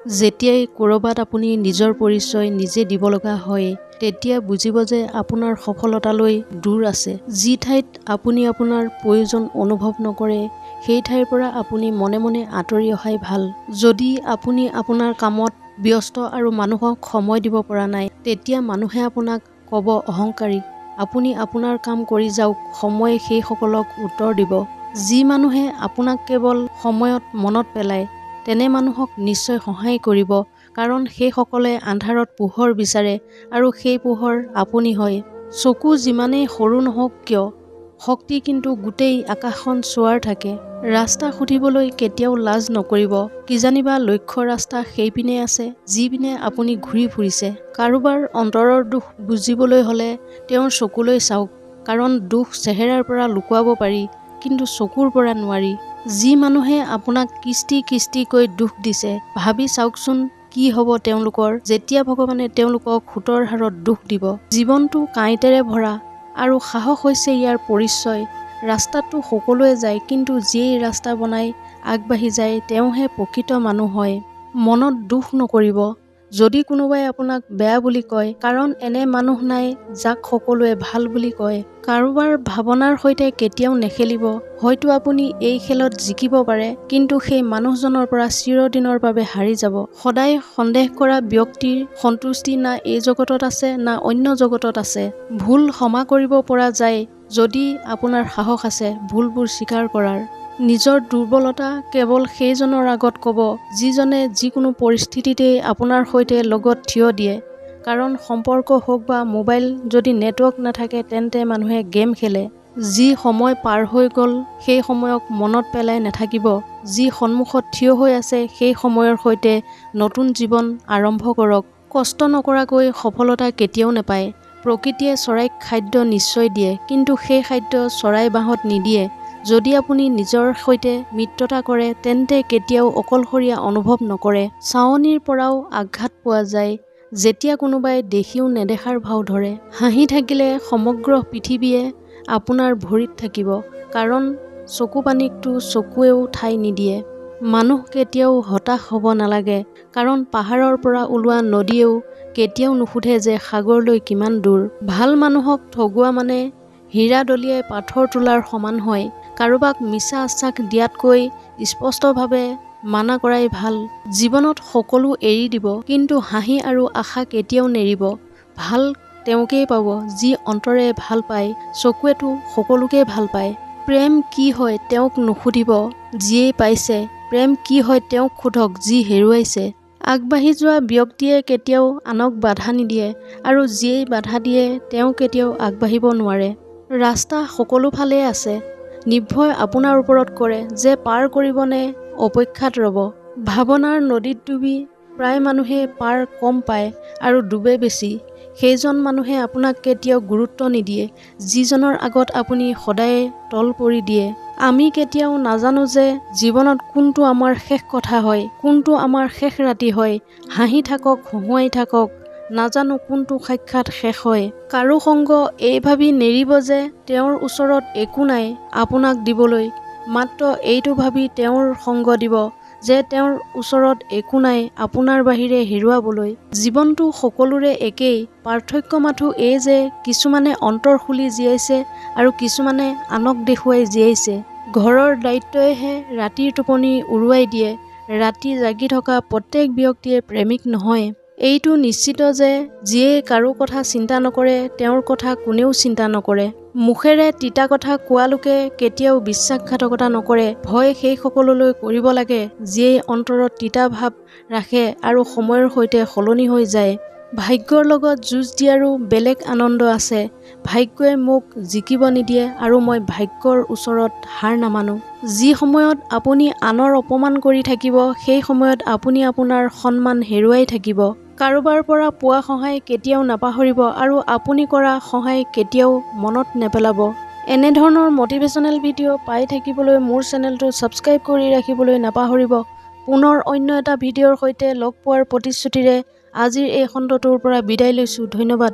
যেতিয়াই ক'ৰবাত আপুনি নিজৰ পৰিচয় নিজে দিব লগা হয় তেতিয়া বুজিব যে আপোনাৰ সফলতালৈ দূৰ আছে। যি ঠাইত আপুনি আপোনাৰ প্ৰয়োজন অনুভৱ নকৰে সেই ঠাইৰ পৰা আপুনি মনে মনে আঁতৰি অহাই ভাল। যদি আপুনি আপোনাৰ কামত ব্যস্ত আৰু মানুহক সময় দিব পৰা নাই তেতিয়া মানুহে আপোনাক ক'ব অহংকাৰী আপুনি আপোনাৰ কাম কৰি যাওক সময়ে সেইসকলক উত্তৰ দিব। যি মানুহে আপোনাক কেৱল সময়ত মনত পেলায় তেনে মানুহক নিশ্চয় সহায় কৰিব কাৰণ সেইসকলে আন্ধাৰত পোহৰ বিচাৰে আৰু সেই পোহৰ আপুনি হয়। চকু যিমানেই সৰু নহওক কিয় শক্তি কিন্তু গোটেই আকাশখন চোৱাৰ থাকে। ৰাস্তা সুধিবলৈ কেতিয়াও লাজ নকৰিব। কিজানিবা লক্ষ্য ৰাস্তা সেইপিনে আছে যিপিনে আপুনি ঘূৰি ফুৰিছে। কাৰোবাৰ অন্তৰৰ দুখ বুজিবলৈ হ'লে তেওঁৰ চকুলৈ চাওক কাৰণ দুখ চেহেৰাৰ পৰা লুকুৱাব পাৰি কিন্তু চকুৰ পৰা নোৱাৰি। যি মানুহে আপোনাক কিস্তি কিস্তিকৈ দুখ দিছে ভাবি চাওকচোন কি হ'ব তেওঁলোকৰ। যেতিয়া ভগৱানে তেওঁলোকক সুতৰ হাৰত দুখ দিব জীৱনটো কাঁইতেৰে ভৰা আৰু সাহস হৈছে ইয়াৰ পৰিচয়। ৰাস্তাততো সকলোৱে যায় কিন্তু যিয়েই ৰাস্তা বনাই আগবাঢ়ি যায় তেওঁহে প্ৰকৃত মানুহ হয়। মনত দুখ নকৰিব। যদি কোনোবাই আপোনাক বেয়া বুলি কয় কাৰণ এনে মানুহ নাই যাক সকলোৱে ভাল বুলি কয় কাৰোবাৰ ভাৱনাৰ সৈতে কেতিয়াও নেখেলিব। হয়তো আপুনি এই খেলত জিকিব পাৰে কিন্তু সেই মানুহজনৰ পৰা চিৰদিনৰ বাবে হাৰি যাব। সদায় সন্দেহ কৰা ব্যক্তিৰ সন্তুষ্টি না এই জগতত আছে না অন্য জগতত আছে। ভুল ক্ষমা কৰিব পৰা যায় যদি আপোনাৰ সাহস আছে ভুলবোৰ স্বীকাৰ কৰাৰ। নিজৰ দুৰ্বলতা কেৱল সেইজনৰ আগত ক'ব যিজনে যিকোনো পৰিস্থিতিতেই আপোনাৰ সৈতে লগত থিয় দিয়ে। কাৰণ সম্পৰ্ক হওক বা মোবাইল যদি নেটৱৰ্ক নাথাকে তেন্তে মানুহে গেম খেলে। যি সময় পাৰ হৈ গ'ল সেই সময়ক মনত পেলাই নাথাকিব। যি সন্মুখত থিয় হৈ আছে সেই সময়ৰ সৈতে নতুন জীৱন আৰম্ভ কৰক। কষ্ট নকৰাকৈ সফলতা কেতিয়াও নাপায়। প্ৰকৃতিয়ে চৰাইক খাদ্য নিশ্চয় দিয়ে কিন্তু সেই খাদ্য চৰাই বাঁহত নিদিয়ে। যদি আপুনি নিজৰ সৈতে মিত্ৰতা কৰে তেন্তে কেতিয়াও অকলশৰীয়া অনুভৱ নকৰে। চাৱনিৰ পৰাও আঘাত পোৱা যায় যেতিয়া কোনোবাই দেখিও নেদেখাৰ ভাও ধৰে। হাঁহি থাকিলে সমগ্ৰ পৃথিৱীয়ে আপোনাৰ ভৰিত থাকিব কাৰণ চকু পানীকটো চকুৱেও ঠাই নিদিয়ে। মানুহ কেতিয়াও হতাশ হ'ব নালাগে কাৰণ পাহাৰৰ পৰা ওলোৱা নদীয়েও কেতিয়াও নুসুধে যে সাগৰলৈ কিমান দূৰ। ভাল মানুহক ঠগোৱা মানে হীৰা দলিয়াই পাথৰ তোলাৰ সমান হয়। কাৰোবাক মিছা আশ্বাস দিয়াতকৈ স্পষ্টভাৱে মানা কৰাই ভাল। জীৱনত সকলো এৰি দিব কিন্তু হাঁহি আৰু আশা কেতিয়াও নেৰিব। ভাল তেওঁকেই পাব যি অন্তৰে ভাল পায় চকুৱেতো সকলোকে ভাল পায়। প্ৰেম কি হয় তেওঁক নুসুধিব যিয়েই পাইছে। প্ৰেম কি হয় তেওঁক সোধক যি হেৰুৱাইছে। আগবাঢ়ি যোৱা ব্যক্তিয়ে কেতিয়াও আনক বাধা নিদিয়ে আৰু যিয়েই বাধা দিয়ে তেওঁ কেতিয়াও আগবাঢ়িব নোৱাৰে। ৰাস্তা সকলোফালে আছে। নিৰ্ভয় আপোনাৰ ওপৰত কৰে যে পাৰ কৰিবনে অপেক্ষাত ৰ'ব। ভাৱনাৰ নদীত ডুবি প্ৰায় মানুহে পাৰ কম পায় আৰু ডুবে বেছি। সেইজন মানুহে আপোনাক কেতিয়াও গুৰুত্ব নিদিয়ে যিজনৰ আগত আপুনি সদায়ে তল পৰি দিয়ে। আমি কেতিয়াও নাজানো যে জীৱনত কোনটো আমাৰ শেষ কথা হয় কোনটো আমাৰ শেষ ৰাতি হয়। হাঁহি থাকক হহুৱাই থাকক নাজানো কোনটো সাক্ষাৎ শেষ হয়। কাৰো সংগ এই ভাবি নেৰিব যে তেওঁৰ ওচৰত একো নাই আপোনাক দিবলৈ। মাত্ৰ এইটো ভাবি তেওঁৰ সংগ দিব যে তেওঁৰ ওচৰত একো নাই আপোনাৰ বাহিৰে হেৰুৱাবলৈ। জীৱনটো সকলোৰে একেই। পাৰ্থক্য মাথো এই যে কিছুমানে অন্তৰ খুলি জীয়াইছে আৰু কিছুমানে আনক দেখুৱাই জীয়াইছে। ঘৰৰ দায়িত্বইহে ৰাতিৰ টোপনি উৰুৱাই দিয়ে। ৰাতি জাগি থকা প্ৰত্যেক ব্যক্তিয়ে প্ৰেমিক নহয়। এইটো নিশ্চিত যে যিয়ে কাৰো কথা চিন্তা নকৰে তেওঁৰ কথা কোনেও চিন্তা নকৰে। মুখেৰে তিতা কথা কোৱা লোকে কেতিয়াও বিশ্বাসঘাতকতা নকৰে। ভয় সেইসকললৈ কৰিব লাগে যিয়ে অন্তৰত তিতা ভাৱ ৰাখে আৰু সময়ৰ সৈতে সলনি হৈ যায়। ভাগ্যৰ লগত যুঁজ দিয়াৰো বেলেগ আনন্দ আছে। ভাগ্যই মোক জিকিব নিদিয়ে আৰু মই ভাগ্যৰ ওচৰত হাৰ নামানো। যি সময়ত আপুনি আনৰ অপমান কৰি থাকিব সেই সময়ত আপুনি আপোনাৰ সন্মান হেৰুৱাই থাকিব। কাৰোবাৰ পৰা পোৱা সহায় কেতিয়াও নাপাহৰিব আৰু আপুনি কৰা সহায় কেতিয়াও মনত নেপেলাব। এনেধৰণৰ মটিভেশ্যনেল ভিডিঅ' পাই থাকিবলৈ মোৰ চেনেলটো ছাবস্ক্ৰাইব কৰি ৰাখিবলৈ নাপাহৰিব। পুনৰ অন্য এটা ভিডিঅ'ৰ সৈতে লগ পোৱাৰ প্ৰতিশ্ৰুতিৰে আজিৰ এই খণ্ডটোৰ পৰা বিদায় লৈছোঁ। ধন্যবাদ।